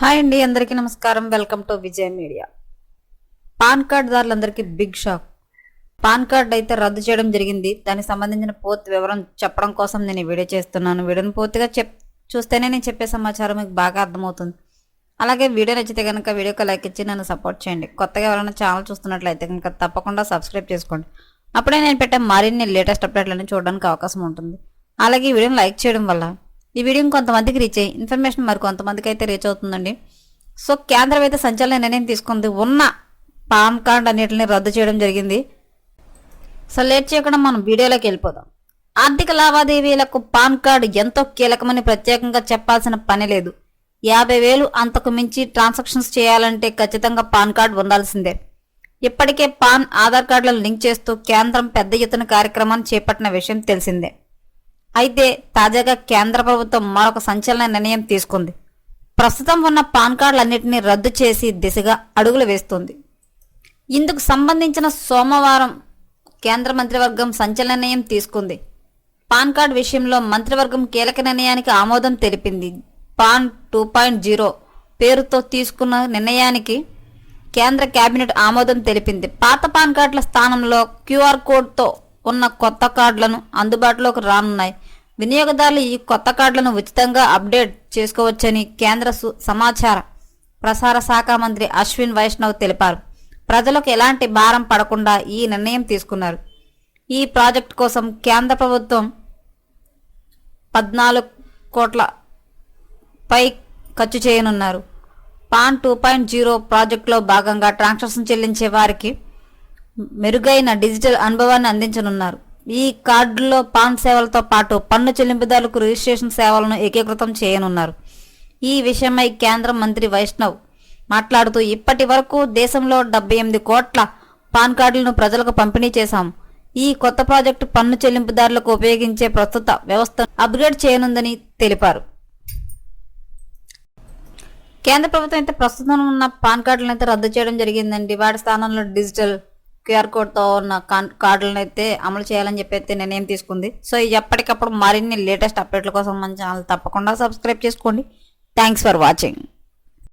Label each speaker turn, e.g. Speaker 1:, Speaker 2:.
Speaker 1: Hi అండి అందరికీ నమస్కారం. Welcome to Vijay media. PAN card దారులందరికీ big shock. PAN card అయితే రద్దు చేయడం జరిగింది. దానికి సంబంధించిన పూర్తి వివరం చెప్పడం కోసం నేను ఈ వీడియో చేస్తున్నాను. వీడియోని పూర్తిగా చెప్ చూస్తేనే నేను చెప్పే సమాచారం మీకు బాగా అర్థమవుతుంది. అలాగే వీడియో నచ్చితే కనుక వీడియోకి లైక్ ఇచ్చి నన్ను సపోర్ట్ చేయండి. కొత్తగా ఎవరైనా ఛానల్ చూస్తున్నట్లయితే కనుక తప్పకుండా సబ్స్క్రైబ్ చేసుకోండి. అప్పుడే నేను పెట్టే మరిన్ని లేటెస్ట్ అప్డేట్లను చూడడానికి అవకాశం ఉంటుంది. అలాగే ఈ వీడియోని లైక్ చేయడం వల్ల ఈ వీడియో కొంతమందికి రీచ్ అయ్యి ఇన్ఫర్మేషన్ మరి కొంతమందికి అయితే రీచ్ అవుతుందండి. సో కేంద్రం అయితే సంచలన నిర్ణయం తీసుకుంది. ఉన్న పాన్ కార్డ్ అన్నిటిని రద్దు చేయడం జరిగింది. సో లేట్ చేయకుండా మనం వీడియోలోకి వెళ్ళిపోదాం. ఆర్థిక లావాదేవీలకు పాన్ కార్డు ఎంతో కీలకమని ప్రత్యేకంగా చెప్పాల్సిన పని లేదు. యాభై వేలు అంతకు మించి ట్రాన్సాక్షన్స్ చేయాలంటే ఖచ్చితంగా పాన్ కార్డు ఉండాల్సిందే. ఇప్పటికే పాన్ ఆధార్ కార్డులను లింక్ చేస్తూ కేంద్రం పెద్ద ఎత్తున కార్యక్రమాన్ని చేపట్టిన విషయం తెలిసిందే. అయితే తాజాగా కేంద్ర ప్రభుత్వం మరొక సంచలన నిర్ణయం తీసుకుంది. ప్రస్తుతం ఉన్న పాన్ కార్డులన్నింటినీ రద్దు చేసి దిశగా అడుగులు వేస్తుంది. ఇందుకు సంబంధించిన సోమవారం కేంద్ర మంత్రివర్గం సంచలన నిర్ణయం తీసుకుంది. పాన్ కార్డ్ విషయంలో మంత్రివర్గం కీలక నిర్ణయానికి ఆమోదం తెలిపింది. పాన్ టూ పాయింట్ జీరో పేరుతో తీసుకున్న నిర్ణయానికి కేంద్ర కేబినెట్ ఆమోదం తెలిపింది. పాత పాన్ కార్డుల స్థానంలో క్యూఆర్ కోడ్తో ఉన్న కొత్త కార్డులను అందుబాటులోకి రానున్నాయి. వినియోగదారులు ఈ కొత్త కార్డులను ఉచితంగా అప్డేట్ చేసుకోవచ్చని కేంద్ర సు- సమాచార ప్రసార శాఖ మంత్రి అశ్విన్ వైష్ణవ్ తెలిపారు. ప్రజలకు ఎలాంటి భారం పడకుండా ఈ నిర్ణయం తీసుకున్నారు. ఈ ప్రాజెక్ట్ కోసం కేంద్ర ప్రభుత్వం పద్నాలుగు కోట్ల పై ఖర్చు చేయనున్నారు. పాన్ టూ పాయింట్ జీరో ప్రాజెక్టులో భాగంగా ట్రాన్సాక్షన్ చెల్లించే వారికి మెరుగైన డిజిటల్ అనుభవాన్ని అందించనున్నారు. ఈ కార్డుల్లో పాన్ సేవలతో పాటు పన్ను చెల్లింపుదారులకు రిజిస్ట్రేషన్ సేవలను ఏకీకృతం చేయనున్నారు. ఈ విషయమై కేంద్ర మంత్రి వైష్ణవ్ మాట్లాడుతూ ఇప్పటి వరకు దేశంలో డెబ్బై ఎనిమిది కోట్ల పాన్ కార్డులను ప్రజలకు పంపిణీ చేశాం. ఈ కొత్త ప్రాజెక్టు పన్ను చెల్లింపుదారులకు ఉపయోగించే ప్రస్తుత వ్యవస్థను అప్గ్రేడ్ చేయనుందని తెలిపారు. కేంద్ర ప్రభుత్వం అయితే ప్రస్తుతం ఉన్న పాన్ కార్డులను అయితే రద్దు చేయడం జరిగిందండి. వాటి స్థానంలో డిజిటల్ క్యూఆర్ కోడ్తో ఉన్న కాన్- కార్డులను అయితే అమలు చేయాలని చెప్పి అయితే నిర్ణయం తీసుకుంది. సో ఎప్పటికప్పుడు మరిన్ని లేటెస్ట్ అప్డేట్ల కోసం మన ఛానల్ తప్పకుండా సబ్స్క్రైబ్ చేసుకోండి. Thanks for watching.